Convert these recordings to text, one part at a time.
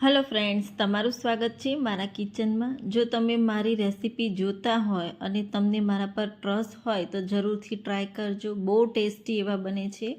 Hello friends તમારું સ્વાગત છે મારા કિચનમાં. જો તમે મારી રેસીપી જોતા હોય અને તમને મારા પર ટ્રસ્ટ હોય, તો જરૂરથી ટ્રાય કરજો. બહુ ટેસ્ટી એવા બને છે.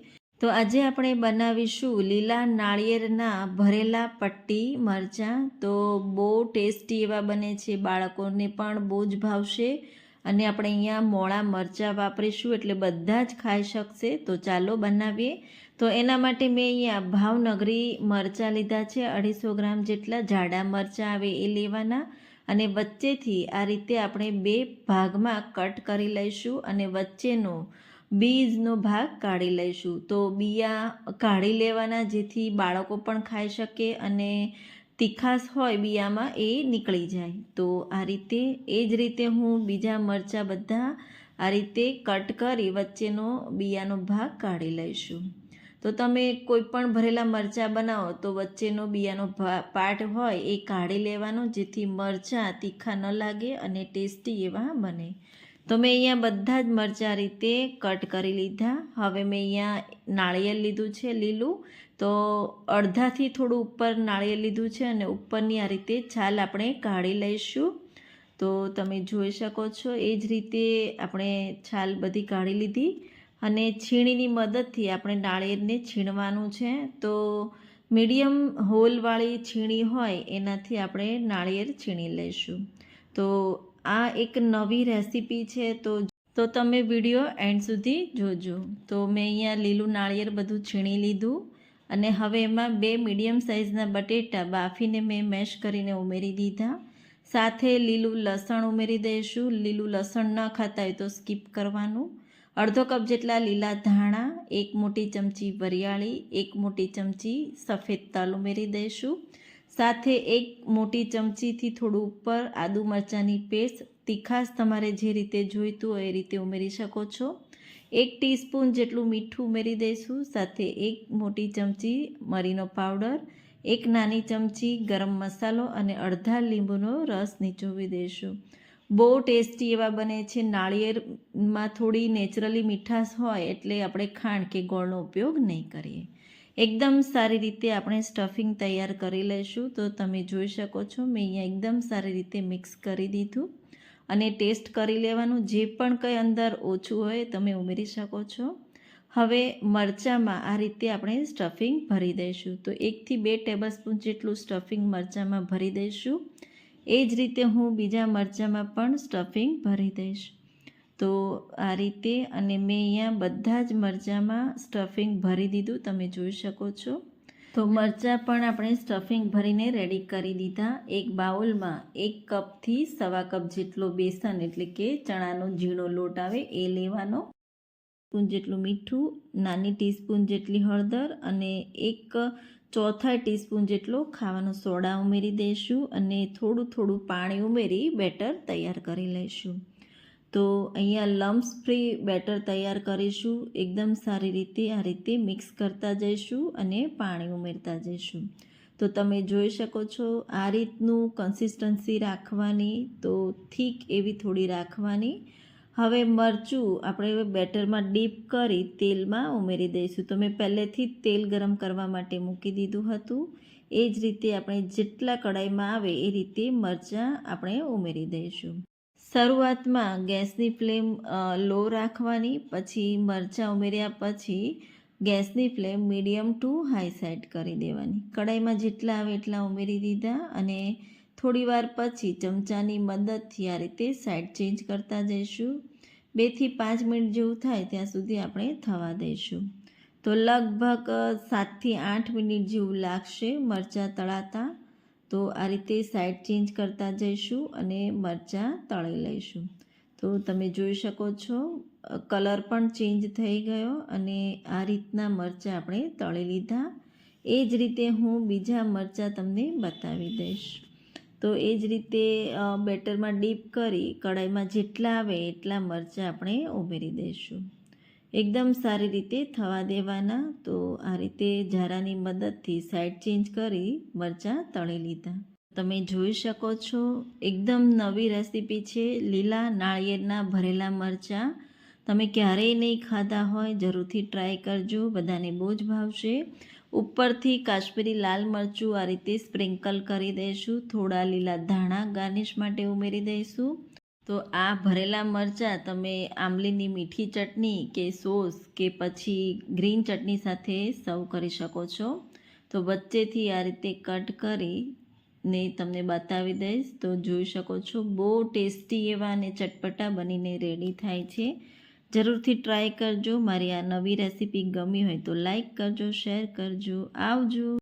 તો આજે આપણે બનાવીશું લીલા નાળિયેરના ભરેલા પટ્ટી, મરચાં. તો બહુ ટેસ્ટી એવા બને છે. બાળકોને પણ બહુ જ ભાવશે. અને આપણે અહીંયા મોળા મરચાં વાપરીશું એટલે બધા જ ખાઈ શકશે. તો ચાલો બનાવીએ. તો એના માટે મેં અહીંયા ભાવનગરી મરચાં લીધા છે. અઢીસો ગ્રામ જેટલા જાડા મરચાં આવે એ લેવાના અને વચ્ચેથી આ રીતે આપણે બે ભાગમાં કટ કરી લઈશું અને વચ્ચેનો બીજનો ભાગ કાઢી લઈશું. તો બિયા કાઢી લેવાના જેથી બાળકો પણ ખાઈ શકે અને તીખાસ હોય બિયામાં એ નીકળી જાય. તો આ રીતે એ જ રીતે હું બીજા મરચાં બધા આ રીતે કટ કરી વચ્ચેનો બિયાનો ભાગ કાઢી લઈશું. તો તમે કોઈ પણ ભરેલા મરચાં બનાવો તો વચ્ચેનો બિયાનો પાર્ટ હોય એ કાઢી લેવાનો, જેથી મરચાં તીખા ન લાગે અને ટેસ્ટી એવા બને. તો મેં અહીંયા બધા જ મરચાં રીતે કટ કરી લીધા. હવે મેં અહીંયા નાળિયેર લીધું છે લીલું. તો અડધાથી થોડું ઉપર નાળિયેર લીધું છે અને ઉપરની આ રીતે છાલ આપણે કાઢી લઈશું. તો તમે જોઈ શકો છો, એ જ રીતે આપણે છાલ બધી કાઢી લીધી. અને છીણીની મદદથી આપણે નાળિયેરને છીણવાનું છે. તો મીડિયમ હોલવાળી છીણી હોય એનાથી આપણે નાળિયેર છીણી લઈશું. તો આ એક નવી રેસીપી છે. તો તો તમે વીડિયો એન્ડ સુધી જોજો. તો મેં અહીંયા લીલું નાળિયેર બધું છીણી લીધું અને હવે એમાં બે મીડિયમ સાઇઝના બટેટા બાફીને મેં મેશ કરીને ઉમેરી દીધા. સાથે લીલું લસણ ઉમેરી દઈશું. લીલું લસણ ન ખાતા હોય તો સ્કીપ કરવાનું. અડધો કપ જેટલા લીલા ધાણા, એક મોટી ચમચી વરિયાળી, એક મોટી ચમચી સફેદ તલ ઉમેરી દઈશું. સાથે એક મોટી ચમચીથી થોડું ઉપર આદુ મરચાંની પેસ્ટ, તીખાશ તમારે જે રીતે જોઈતું હોય એ રીતે ઉમેરી શકો છો. એક ટીસ્પૂન જેટલું મીઠું ઉમેરી દઈશું. સાથે એક મોટી ચમચી મરીનો પાવડર, એક નાની ચમચી ગરમ મસાલો અને અડધા લીંબુનો રસ નીચોવી દઈશું. બહુ ટેસ્ટી એવા બને છે. નાળિયેરમાં થોડી નેચરલી મીઠાશ હોય એટલે આપણે ખાંડ કે ગોળનો ઉપયોગ નહીં કરીએ. એકદમ સારી રીતે આપણે સ્ટફિંગ તૈયાર કરી લઈશું તો તમે જોઈ શકો છો, મેં અહીંયા એકદમ સારી રીતે મિક્સ કરી દીધું. અને ટેસ્ટ કરી લેવાનું. જે પણ કંઈ અંદર ઓછું હોય તમે ઉમેરી શકો છો. હવે મરચાંમાં આ રીતે આપણે સ્ટફિંગ ભરી દઈશું. તો એકથી બે ટેબલસ્પૂન જેટલું સ્ટફિંગ મરચાંમાં ભરી દઈશું. એ જ રીતે હું બીજા મરચાંમાં પણ સ્ટફિંગ ભરી દઈશ. તો આ રીતે અને મેં અહીંયા બધા જ મરચાંમાં સ્ટફિંગ ભરી દીધું, તમે જોઈ શકો છો. તો મરચાં પણ આપણે સ્ટફિંગ ભરીને રેડી કરી દીધા. એક બાઉલમાં એક કપથી સવા કપ જેટલો બેસન એટલે કે ચણાનો ઝીણો લોટ આવે એ લેવાનો. સ્પૂન જેટલું મીઠું, નાની ટીસ્પૂન જેટલી હળદર અને એક ચોથા ટીસ્પૂન જેટલો ખાવાનો સોડા ઉમેરી દઈશું અને થોડું થોડું પાણી ઉમેરી બેટર તૈયાર કરી લઈશું. તો અહીંયા લમ્સ ફ્રી બેટર તૈયાર કરીશું. એકદમ સારી રીતે આ રીતે મિક્સ કરતા જઈશું અને પાણી ઉમેરતા જઈશું. તો તમે જોઈ શકો છો આ રીતનું કન્સિસ્ટન્સી રાખવાની, તો થીક એવી થોડી રાખવાની. હવે મરચું આપણે બેટરમાં ડીપ કરી તેલમાં ઉમેરી દઈશું. તો મેં પહેલેથી જ તેલ ગરમ કરવા માટે મૂકી દીધું હતું. એ જ રીતે આપણે જેટલા કડાઈમાં આવે એ રીતે મરચાં આપણે ઉમેરી દઈશું. શરૂઆતમાં ગેસની ફ્લેમ લો રાખવાની, પછી મરચાં ઉમેર્યા પછી ગેસની flame medium to high side કરી દેવાની. કડાઈમાં જેટલા આવે એટલા ઉમેરી દીધા અને થોડી વાર પછી ચમચાની મદદથી આ રીતે સાઈડ ચેન્જ કરતા જઈશું. બેથી પાંચ મિનિટ જેવું થાય ત્યાં સુધી આપણે થવા દઈશું. તો લગભગ સાતથી આઠ મિનિટ જેવું લાગશે મરચાં તળાતા. તો આ રીતે સાઈડ ચેન્જ કરતા જઈશું અને મરચાં તળી લઈશું. તો તમે જોઈ શકો છો કલર પણ ચેન્જ થઈ ગયો અને આ રીતના મરચાં આપણે તળી લીધા. એ જ રીતે હું બીજા મરચાં તમને બતાવી દઈશ. તો એ જ રીતે બેટરમાં ડીપ કરી કડાઈમાં જેટલા આવે એટલા મરચાં આપણે ઉમેરી દઈશું. એકદમ સારી રીતે થવા દેવાના. તો આ રીતે ઝારાની મદદથી સાઈડ ચેન્જ કરી મરચાં તળી લીધા. તમે જોઈ શકો છો, એકદમ નવી રેસીપી છે. લીલા નાળિયેરના ભરેલા મરચાં. તમે ક્યારેય નહીં ખાધા હોય, જરૂરથી ટ્રાય કરજો. બધાને બહુ જ ભાવશે. ઉપરથી કાશ્મીરી લાલ મરચું આ રીતે સ્પ્રિંકલ કરી દઈશું. થોડા લીલા ધાણા ગાર્નિશ માટે ઉમેરી દઈશું. તો આ ભરેલા મરચાં તમે આંબલીની મીઠી ચટણી કે સોસ કે પછી ગ્રીન ચટણી સાથે સર્વ કરી શકો છો. તો વચ્ચેથી આ રીતે કટ કરી ને તમને બતાવી દઈશ. તો જોઈ શકો છો, બહુ ટેસ્ટી એવા અને ચટપટા બનીને રેડી થાય છે. જરૂરથી ટ્રાય કરજો. મારી આ નવી રેસીપી ગમી હોય તો લાઈક કરજો શેર કરજો. આવજો.